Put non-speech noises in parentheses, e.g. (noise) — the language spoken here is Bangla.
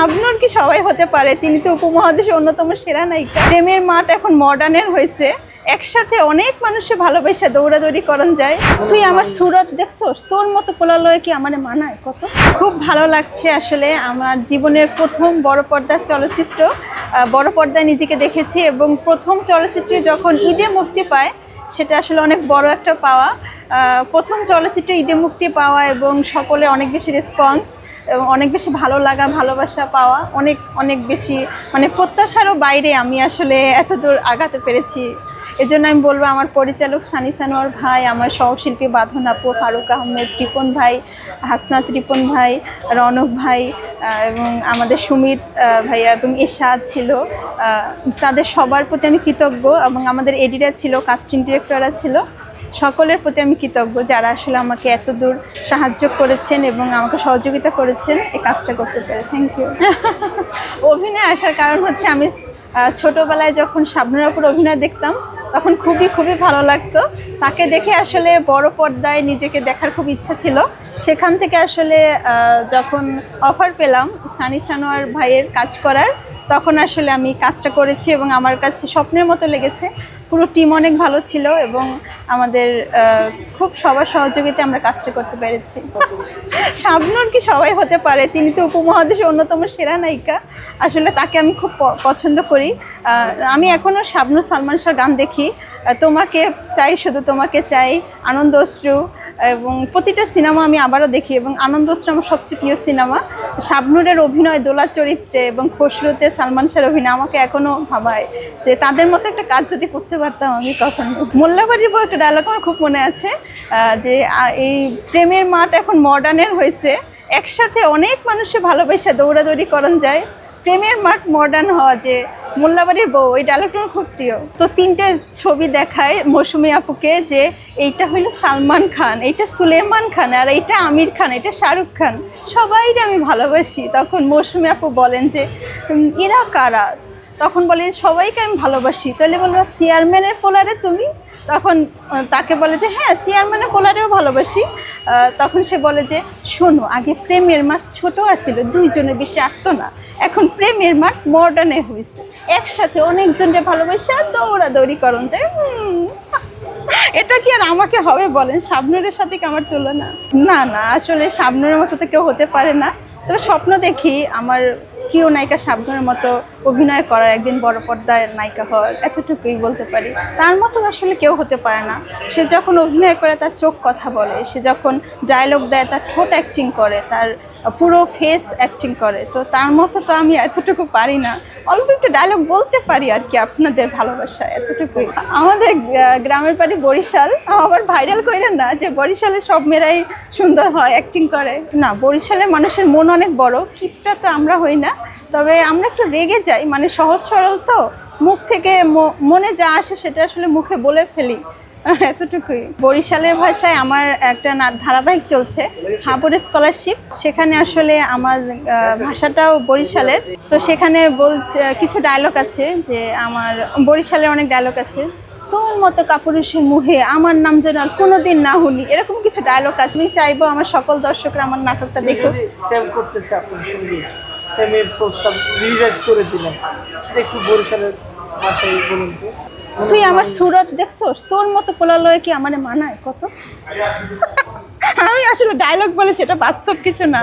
শাবনুর কি সবাই হতে পারে? তিনি তো উপমহাদেশের অন্যতম সেরা নায়িকা। প্রেমের মাঠ এখন মডার্নের হয়েছে। একসাথে অনেক মানুষে ভালোবেসে দৌড়াদৌড়ি করন যায়। তুই আমার সুরত দেখছোস? তোর মতো পোলালয়ে কি আমার মানায়? কত? খুব ভালো লাগছে আসলে আমার জীবনের প্রথম বড় পর্দার চলচ্চিত্র। বড় পর্দায় নিজেকে দেখেছি এবং প্রথম চলচ্চিত্রে যখন ঈদে মুক্তি পায়, সেটা আসলে অনেক বড় একটা পাওয়া। প্রথম চলচ্চিত্রে ঈদে মুক্তি পাওয়া এবং সকলে অনেক বেশি রেসপন্স অনেক বেশি ভালো লাগা, ভালোবাসা পাওয়া, অনেক অনেক বেশি মানে প্রত্যাশারও বাইরে আমি আসলে এত দূর আগাতে পেরেছি। এজন্য আমি বলব আমার পরিচালক সানি সানোয়ার ভাই, আমার সহশিল্পী বাঁধন আপু, ফারুক আহমেদ রিপন ভাই, হাসনাত রিপন ভাই, রনক ভাই এবং আমাদের সুমিত ভাইয়া এবং এশাদ ছিল। তাদের সবার প্রতি আমি কৃতজ্ঞ এবং আমাদের এডিটার ছিল কাস্টিং ডিরেক্টররা ছিল। সকলের প্রতি আমি কৃতজ্ঞ যারা আসলে আমাকে এত দূর সাহায্য করেছেন এবং আমাকে সহযোগিতা করেছেন এই কাজটা করতে পেরে। থ্যাংক ইউ (laughs) অভিনয় আসার কারণ হচ্ছে আমি ছোটোবেলায় যখন যখন শাবনুরাপুর অভিনয় দেখতাম, তখন খুবই খুবই ভালো লাগতো। তাকে দেখে আসলে বড় পর্দায় নিজেকে দেখার খুব ইচ্ছা ছিল। সেখান থেকে আসলে যখন অফার পেলাম সানি সানোয়ার ভাইয়ের কাজ করার তখন আসলে আমি কাজটা করেছি এবং আমার কাছে স্বপ্নের মতো লেগেছে। পুরো টিম অনেক ভালো ছিল এবং আমাদের খুব সবার সহযোগিতায় আমরা কাজটা করতে পেরেছি। (laughs) শাবনুর কি সবাই হতে পারে? তিনি তো উপমহাদেশের অন্যতম সেরা নায়িকা। আসলে তাকে আমি খুব পছন্দ করি। আমি এখনও শাবনুর, সালমান শাহর গান দেখি। তোমাকে চাই, শুধু তোমাকে চাই। আনন্দ অশ্রু এবং প্রতিটা সিনেমা আমি আবারও দেখি এবং আনন্দ অশ্রু আমার সবচেয়ে প্রিয় সিনেমা। শাবনুরের অভিনয়, দোলা চরিত্রে এবং খসরুতে সালমান শাহর অভিনয় আমাকে এখনও ভাবায় যে তাদের মতো একটা কাজ যদি করতে পারতাম আমি কখনো। মোল্লাবাড়ির বউ একটা ডায়লগ আমার খুব মনে আছে যে এই প্রেমের মাঠ এখন মডার্নের হয়েছে। একসাথে অনেক মানুষে ভালোবাসা দৌড়াদৌড়ি করন যায়। প্রেমের মাঠ মডার্ন হওয়া যে মোল্লাবাড়ির বউ, এই ডায়লগটা খুব প্রিয়। তো তিনটে ছবি দেখায় মৌসুমি আপুকে যে এইটা হইল সালমান খান, এইটা সুলেমান খান আর এইটা আমির খান এটা শাহরুখ খান। সবাইকে আমি ভালোবাসি। তখন মৌসুমি আপু বলেন যে এরা কারা? তখন বলে, সবাইকে আমি ভালোবাসি। তাহলে বলব চেয়ারম্যানের পোলারে তুমি? তখন তাকে বলে যে হ্যাঁ চেয়ারম্যানের কোলারেও ভালোবাসি। তখন সে বলে যে শোনো আগে প্রেমের মাঠ ছোট আছিল দুইজনে বেশি আটতো না। এখন প্রেমের মাঠ মডার্নে হয়েছে একসাথে অনেকজনকে ভালোবাসা দৌড়াদৌড়ি করন যায় হুম, এটা কি আর আমাকে হবে বলেন? শাবনুরের সাথে কি আমার তুলনা? না না আসলে শাবনুরের মতো তো কেউ হতে পারে না। তবে স্বপ্ন দেখি আমার প্রিয় নায়িকা শাবনুরের মতো অভিনয় করার একদিন বড় পর্দায় নায়িকা হওয়ার এতটুকুই বলতে পারি। তার মতো আসলে কেউ হতে পারে না। সে যখন অভিনয় করে, তার চোখ কথা বলে। সে যখন ডায়লগ দেয়, তার ঠোঁট অ্যাক্টিং করে, তার পুরো ফেস অ্যাক্টিং করে। তো তার মতো তো আমি এতটুকু পারি না। অল্প একটু ডায়লগ বলতে পারি আর কি আপনাদের ভালোবাসা এতটুকুই। আমাদের গ্রামের বাড়ি বরিশাল। আবার ভাইরাল করেন না যে বরিশালে সব মেয়েরাই সুন্দর হয় অ্যাক্টিং করে। না বরিশালে মানুষের মন অনেক বড়। কিপটা তো আমরা হই না। তবে আমরা একটু রেগে যাই মানে সহজ সরল তো। মুখ থেকে মনে যা আসে সেটা আসলে মুখে বলে ফেলি। এতটুকুই। বরিশালের ভাষায় আমার একটা ধারাবাহিক চলছে হাবর স্কলারশিপ। সেখানে আসলে আমার ভাষাটাও বরিশালের। তো সেখানে বলছে, কিছু ডায়লগ আছে যে আমার, বরিশালের অনেক ডায়লগ আছে। তোর মতো কাপুরুষের মুহে আমার নাম যেন আর কোনোদিন না শুনি। এরকম কিছু ডায়লগ আছে। আমি চাইব আমার সকল দর্শকরা আমার নাটকটা দেখুক। প্রেমের প্রস্তাব রিজেক্ট করে দিলেন। সেটা একটু বরিশালের ভাষায় বলুন তো। তুই আমার সুরত দেখছোস? তোর মতো পোলালয়ে কি আমার মানায় কত? আমি আসলে ডায়লগ বলেছি, এটা বাস্তব কিছু না।